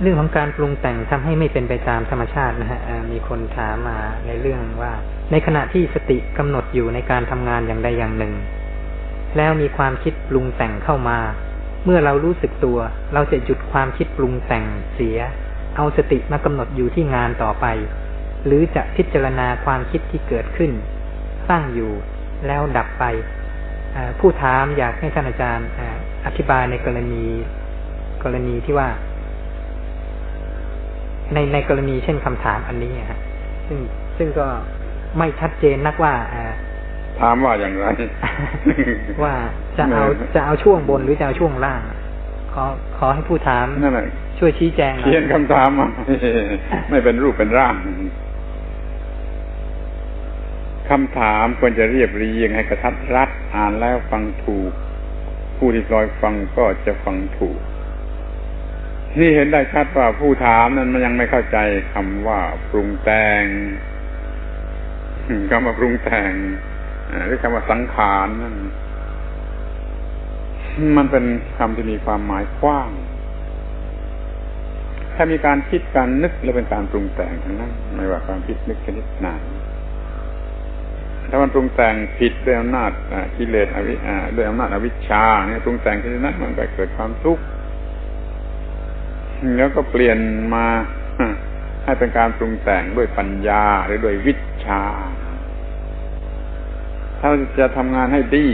เรื่องของการปรุงแต่งทำให้ไม่เป็นไปตามธรรมชาตินะฮะมีคนถามมาในเรื่องว่า ในขณะที่สติกำหนดอยู่ในการทำงานอย่างใดอย่างหนึ่ง แล้วมีความคิดปรุงแต่งเข้ามา เมื่อเรารู้สึกตัว เราจะหยุดความคิดปรุงแต่งเสีย เอาสติมากำหนดอยู่ที่งานต่อไป หรือจะพิจารณาความคิดที่เกิดขึ้นตั้งอยู่แล้วดับไปผู้ถามอยากให้ท่านอาจารย์อธิบายในกรณี กรณีที่ว่า ในในกรณีเช่นคำถามอันนี้ฮะซึ่งซึ่งก็ไม่ชัดเจนนักว่าถามว่าอย่างไร ว่าจะเอาจะเอาช่วงบนหรือจะเอาช่วงล่าง ขอขอให้ผู้ถามนั่นแหละช่วยชี้แจงเขียนคำถามมาไม่เป็นรูปเป็นร่างคำถามควรจะเรียบเรียงให้กระทัดรัดอ่านแล้วฟังถูก ผู้ที่ลอยฟังก็จะฟังถูก นี่เห็นได้ชัดว่าผู้ถามนั้นมันยังไม่เข้าใจคำว่าปรุงแต่งคำว่าปรุงแต่งหรือคำว่าสังขารนั่นมันเป็นคำที่มีความหมายกว้าง ถ้ามีการคิดการนึกแล้วเป็นการปรุงแต่งทั้งนั้น ไม่ว่าความคิดนึกชนิดไหนถ้ามันปรุงแต่งผิดด้วยอำนาจกิเลสอวิด้วยอำนาจอวิชชาเนี่ยปรุงแต่งที่นั้นมันก็เกิดความทุกข์ แล้วก็เปลี่ยนมาให้เป็นการปรุงแต่งด้วยปัญญาหรือด้วยวิชา ถ้าจะทำงานให้ดี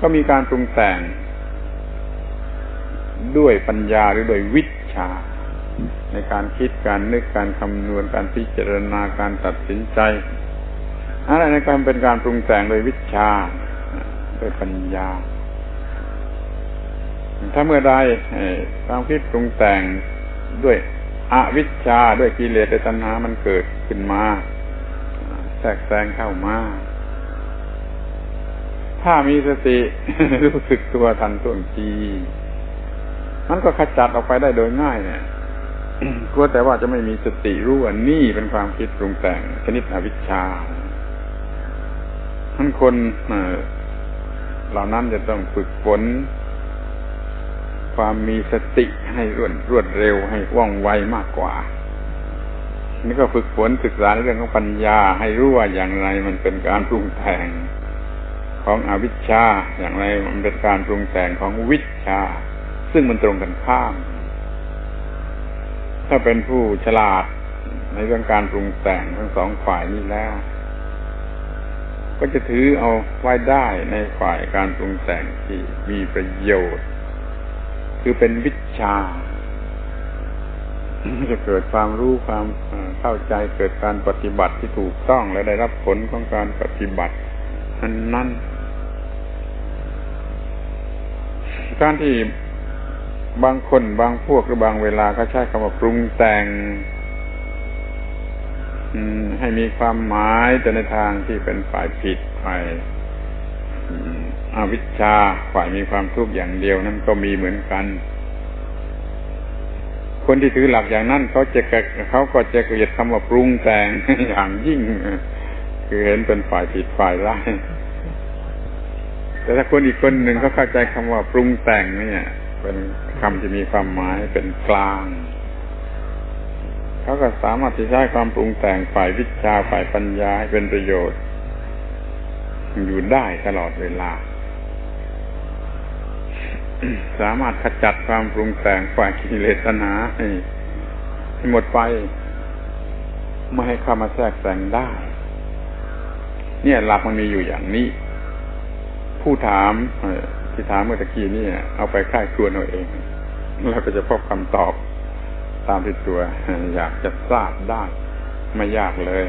ก็มีการปรุงแต่ง ด้วยปัญญาหรือด้วยวิชา ในการคิดการนึกการคำนวณการพิจารณาการตัดสินใจอะไรในการเป็นการปรุงแต่งโดยวิชา โดยปัญญา ถ้าเมื่อใดความคิดปรุงแต่งด้วยอวิชชาด้วยกิเลสตัณหามันเกิดขึ้นมา แทรกแซงเข้ามา ถ้ามีสติรู้สึกตัวทันท่วงทีมันก็ขจัดออกไปได้โดยง่ายเนี่ยกลัวแต่ว่าจะไม่มีสติรู้ว่านี่เป็นความคิดปรุงแต่งชนิดอวิชชาท่านคนเหล่านั้นจะต้องฝึกฝน ความมีสติให้รวดรวดเร็วให้ว่องไวมากกว่า นี่ก็ฝึกฝนศึกษาเรื่องของปัญญาให้รู้ว่าอย่างไรมันเป็นการปรุงแต่งของอวิชชา อย่างไรมันเป็นการปรุงแต่งของวิชา ซึ่งมันตรงกันข้าม ถ้าเป็นผู้ฉลาดในเรื่องการปรุงแต่งทั้งสองฝ่ายนี้แล้ว ก็จะถือเอาไว้ได้ในฝ่ายการปรุงแต่งที่มีประโยชน์ คือเป็นวิชา จะเกิดความรู้ความเข้าใจเกิดการปฏิบัติที่ถูกต้องและได้รับผลของการปฏิบัตินั้นนั้นการที่บางคนบางพวกหรือบางเวลาเขาใช้คำว่าปรุงแต่งให้มีความหมายแต่ในทางที่เป็นฝ่ายผิดฝ่าย อาวิชชาฝ่ายมีความทุกข์อย่างเดียวนั้นก็มีเหมือนกัน คนที่ถือหลักอย่างนั้นเขาจะเขาก็จะเกลียดคำว่าปรุงแต่งอย่างยิ่ง คือเห็นเป็นฝ่ายผิดฝ่ายร้ายแต่ถ้าคนอีกคนหนึ่งเขาเข้าใจคำว่าปรุงแต่งเนี่ย เป็นคำที่มีความหมายเป็นกลางเขาก็สามารถที่ใช้ความปรุงแต่งฝ่ายวิชาฝ่ายปัญญาให้เป็นประโยชน์ อยู่ได้ตลอดเวลา สามารถขจัดความปรุงแต่งฝ่ายกิเลสนาให้หมดไป ไม่ให้เข้ามาแทรกแซงได้ เนี่ยหลักมันมีอยู่อย่างนี้ ผู้ถามที่ถามเมื่อตะกี้นี่เอาไปค่ายครวนเอาเองแล้วก็จะพบคำตอบตามที่ตัว อยากจะทราบได้ ไม่ยากเลย